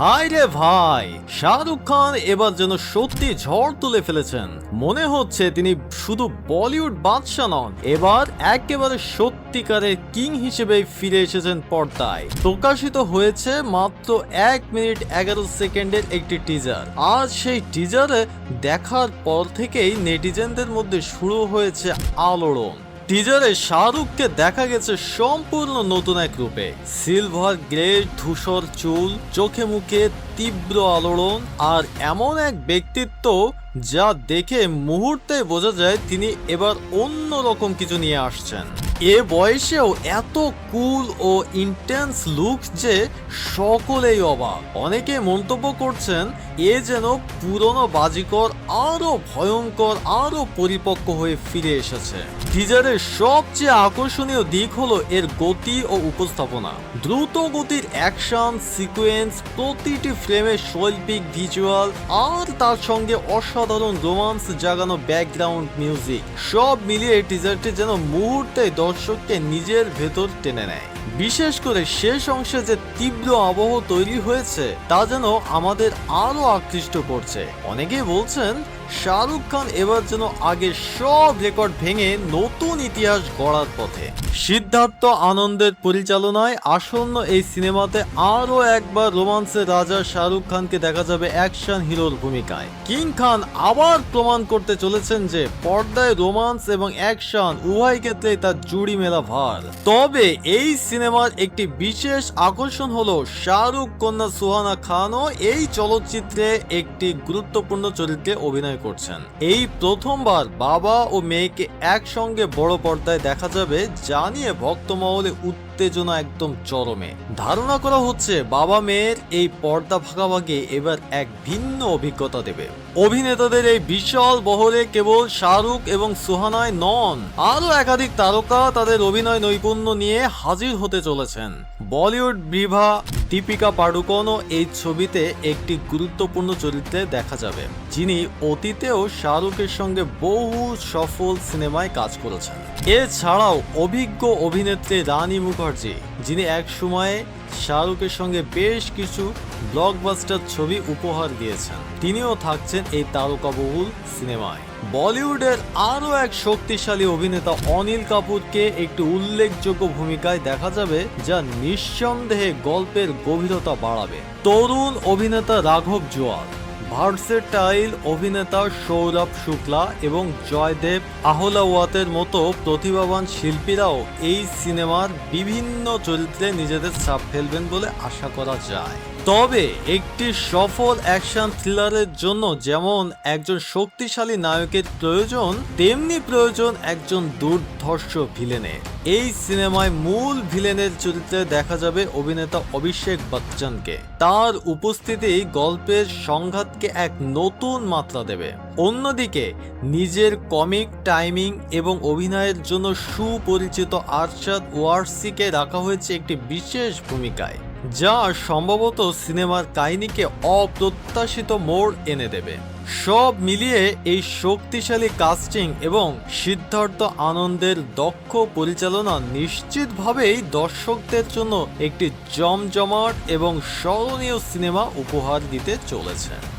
ভাই রে ভাই, শাহরুখ খান এবার যেন সত্যি ঝড় তুলে ফেলেছেন। মনে হচ্ছে তিনি শুধু বলিউড বাদশা নন, এবার একেবারে সত্যিকারের কিং হিসেবে ফিরে এসেছেন পর্দায়। প্রকাশিত হয়েছে মাত্র এক মিনিট এগারো সেকেন্ডের একটি টিজার আর সেই টিজারে দেখার পর থেকেই নেটিজেনদের মধ্যে শুরু হয়েছে আলোড়ন। টিজারে শাহরুখকে দেখা গেছে সম্পূর্ণ নতুন এক রূপে। সিলভার গ্রে ধূসর চুল, চোখে মুখে তীব্র আলোড়ন আর এমন এক ব্যক্তিত্ব যা দেখে মুহূর্তে বোঝা যায় তিনি এবার অন্য রকম কিছু নিয়ে আসছেন। এ বয়সেও এত কুল ও ইন্টেন্স লুক যে সকলেই অবাক। অনেকে মন্তব্য করছেন, এ যেন পুরনো বাজিকর আরও ভয়ঙ্কর, আরও পরিপক্ক হয়ে ফিরে এসেছে। টিজারের সবচেয়ে আকর্ষণীয় দিক হলো এর গতি ও উপস্থাপনা। দ্রুত গতির অ্যাকশন সিকোয়েন্স প্রতিটি ফ্রেমে শৈল্পিক ভিজুয়াল আর তার সঙ্গে অসাধারণ রোমান্স জাগানো ব্যাকগ্রাউন্ড মিউজিক সব মিলিয়ে টিজারটি যেন মুহূর্তে দর্শককে নিজের ভেতর টেনে নেয়। বিশেষ করে শেষ অংশে যে তীব্র আবহ তৈরি হয়েছে, তা যেন আমাদের আরও আকৃষ্ট করছে। অনেকেই বলছেন শাহরুখ খান এবার যেন আগের সব রেকর্ড ভেঙে নতুন ইতিহাস গড়ার পথে। সিদ্ধার্থ আনন্দের পরিচালনায় আসন্ন এই সিনেমাতে আরও একবার রোমান্সের রাজা শাহরুখ খানকে দেখা যাবে অ্যাকশন হিরোর ভূমিকায়। কিং খান আবার প্রমাণ করতে চলেছেন যে পর্দায় রোমান্স এবং অ্যাকশন উভয় ক্ষেত্রেই তার জুড়ি মেলা ভার। তবে এই সিনেমার একটি বিশেষ আকর্ষণ হলো শাহরুখ, কন্যা সুহানা খানও এই চলচ্চিত্রে একটি গুরুত্বপূর্ণ চরিত্রে অভিনয় করছেন। এই প্রথমবার বাবা ও মেয়েকে একসঙ্গে বড় পর্দায় দেখা যাবে যা নিয়ে ভক্তমহলে উত্তেজনা একদম চরমে। ধারণা করা হচ্ছে বাবা মেয়ের এই পর্দা ভাগাভাগি এবার এক ভিন্ন অভিজ্ঞতা দেবে। অভিনেতাদের এই বিশাল বহরে কেবল শাহরুখ এবং সুহানায় নন, আরও একাধিক তারকা তাদের অভিনয় নৈপুণ্য নিয়ে হাজির হতে চলেছেন। বলিউড বিভা দীপিকা পাডুকোনও এই ছবিতে একটি গুরুত্বপূর্ণ চরিত্রে দেখা যাবে, যিনি অতীতেও শাহরুখের সঙ্গে বহু সফল সিনেমায় কাজ করেছেন। এছাড়াও অভিজ্ঞ অভিনেত্রী রানী মুখার্জি, যিনি এক সময়ে শাহরুখের সঙ্গে বেশ কিছু ব্লকবাস্টার ছবি উপহার দিয়েছেন। তিনিও থাকছেন এই তারকাবহুল সিনেমায়। বলিউডের আরও এক শক্তিশালী অভিনেতা অনিল কাপুরকে একটি উল্লেখযোগ্য ভূমিকায় দেখা যাবে, যা নিঃসন্দেহে গল্পের গভীরতা বাড়াবে। তরুণ অভিনেতা রাঘব জোয়াল, ভার্সেটাইল অভিনেতা সৌরভ শুক্লা এবং জয়দেব আহলাওয়াতের মতো প্রতিভাবান শিল্পীরাও এই সিনেমার বিভিন্ন চরিত্রে নিজেদের ছাপ ফেলবেন বলে আশা করা যায়। তবে একটি সফল অ্যাকশন থ্রিলারের জন্য যেমন একজন শক্তিশালী নায়কের প্রয়োজন, তেমনি প্রয়োজন একজন দুর্ধর্ষ ভিলেনের এই সিনেমায় মূল ভিলেনের চরিত্রে দেখা যাবে অভিনেতা অভিষেক বচ্চনকে। তার উপস্থিতি গল্পের সংঘাতকে এক নতুন মাত্রা দেবে। অন্যদিকে, নিজের কমিক টাইমিং এবং অভিনয়ের জন্য সুপরিচিত আরশাদ ওয়ারসিকে রাখা হয়েছে একটি বিশেষ ভূমিকায়। যা সম্ভবত সিনেমার কাহিনীকে অপ্রত্যাশিত মোড় এনে দেবে। সব মিলিয়ে এই শক্তিশালী কাস্টিং এবং সিদ্ধার্থ আনন্দের দক্ষ পরিচালনা নিশ্চিতভাবেই দর্শকদের জন্য একটি জমজমাট এবং স্মরণীয় সিনেমা উপহার দিতে চলেছে।